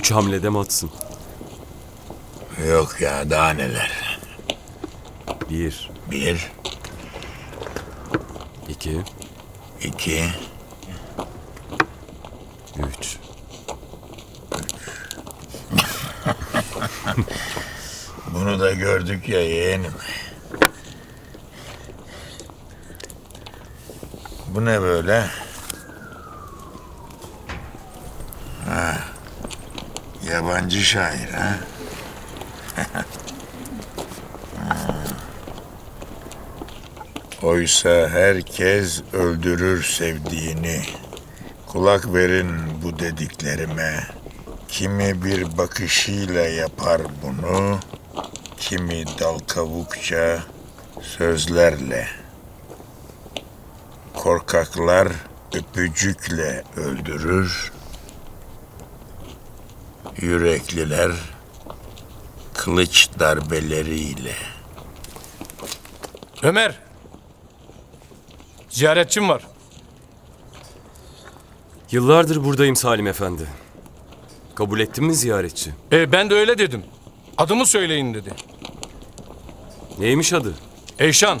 Üç hamlede mi atsın? Yok ya daha neler. Bir, Bir, iki, iki, üç. bunu da gördük ya yeğenim. Bu ne böyle? Yabancı şair ha? Oysa herkes öldürür sevdiğini. Kulak verin bu dediklerime. Kimi bir bakışıyla yapar bunu, kimi dal kavukça sözlerle. Korkaklar öpücükle öldürür, yürekliler kılıç darbeleriyle. Ömer. Ziyaretçim var. Yıllardır buradayım Salim Efendi. Kabul ettin mi ziyaretçi? E, ben de öyle dedim. Adımı söyleyin dedi. Neymiş adı? Eyşan.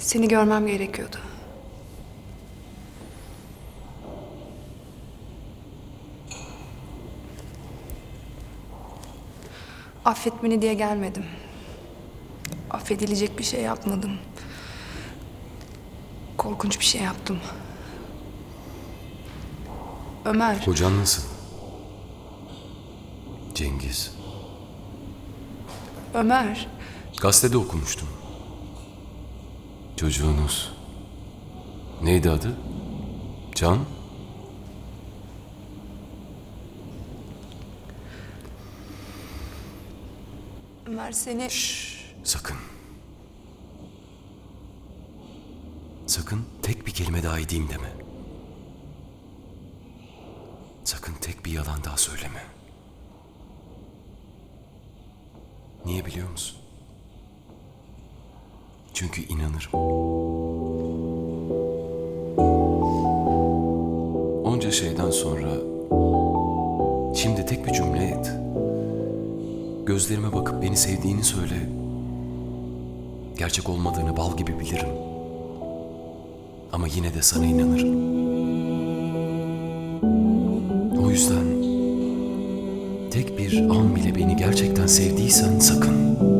Seni görmem gerekiyordu. Affet beni diye gelmedim. Affedilecek bir şey yapmadım. Korkunç bir şey yaptım. Ömer, Kocan nasıl? Cengiz. Ömer. Gazetede okumuştum. Çocuğunuz. Neydi adı? Can? Ömer seni... Sakın. Sakın tek bir kelime daha edeyim deme. Sakın tek bir yalan daha söyleme. Niye biliyor musun? Çünkü inanırım. Onca şeyden sonra şimdi tek bir cümle et. Gözlerime bakıp beni sevdiğini söyle. Gerçek olmadığını bal gibi bilirim. Ama yine de sana inanırım. O yüzden tek bir an bile beni gerçekten sevdiysen sakın.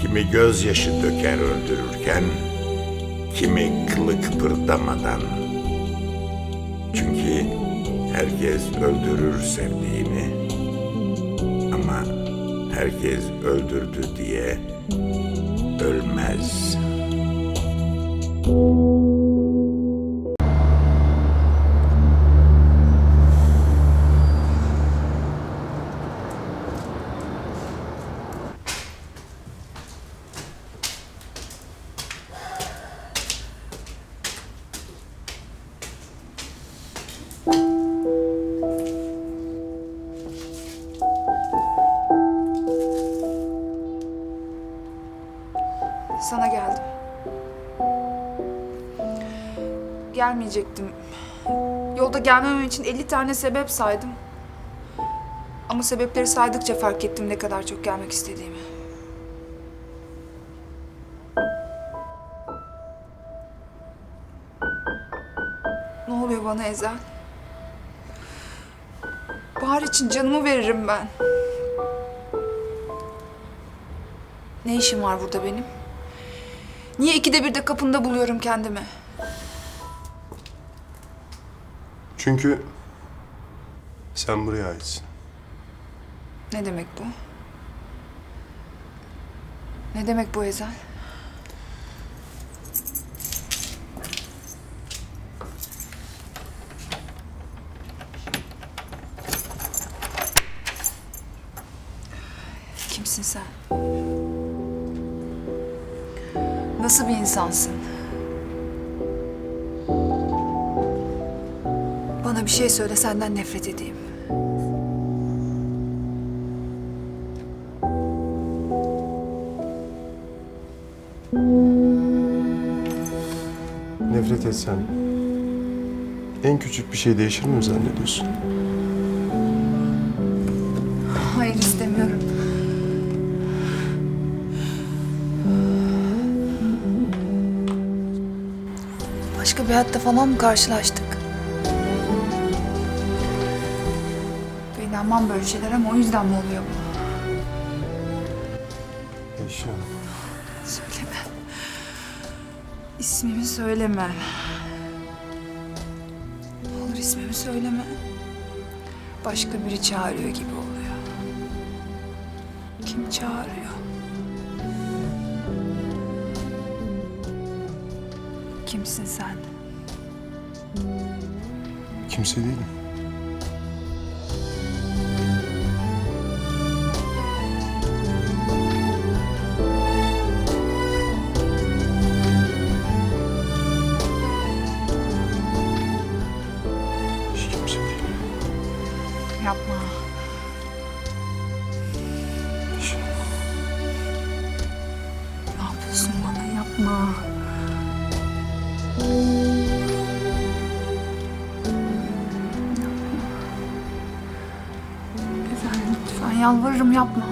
Kimi gözyaşı döker öldürürken, kimi kılı kıpırdamadan. Çünkü herkes öldürür sevdiğini ama herkes öldürdü diye ölmez. Sana geldim. Gelmeyecektim. Yolda gelmemem için 50 tane sebep saydım. Ama sebepleri saydıkça fark ettim ne kadar çok gelmek istediğimi. Ne oluyor bana Ezel? Bahar için canımı veririm ben. Ne işim var burada benim? Niye ikide bir de kapında buluyorum kendimi? Çünkü sen buraya aitsin. Ne demek bu? Ne demek bu Ezel? Kimsin sen? Nasıl bir insansın? Bana bir şey söyle senden nefret edeyim. Nefret etsen en küçük bir şey değişir mi zannediyorsun? Hayır istemiyorum. Başka bir hayatta falan mı karşılaştık? Ben inanmam böyle şeyler ama o yüzden mi oluyor bu? Eşya. Söyleme. İsmimi söyleme. Ne olur ismimi söyleme. Başka biri çağırıyor gibi oluyor. Kim çağırıyor? Kimsin sen? Kimse değilim. Hiç kimse değilim. Yapma. Eşya. Ne yapıyorsun bana? Yapma. Yalvarırım yapma.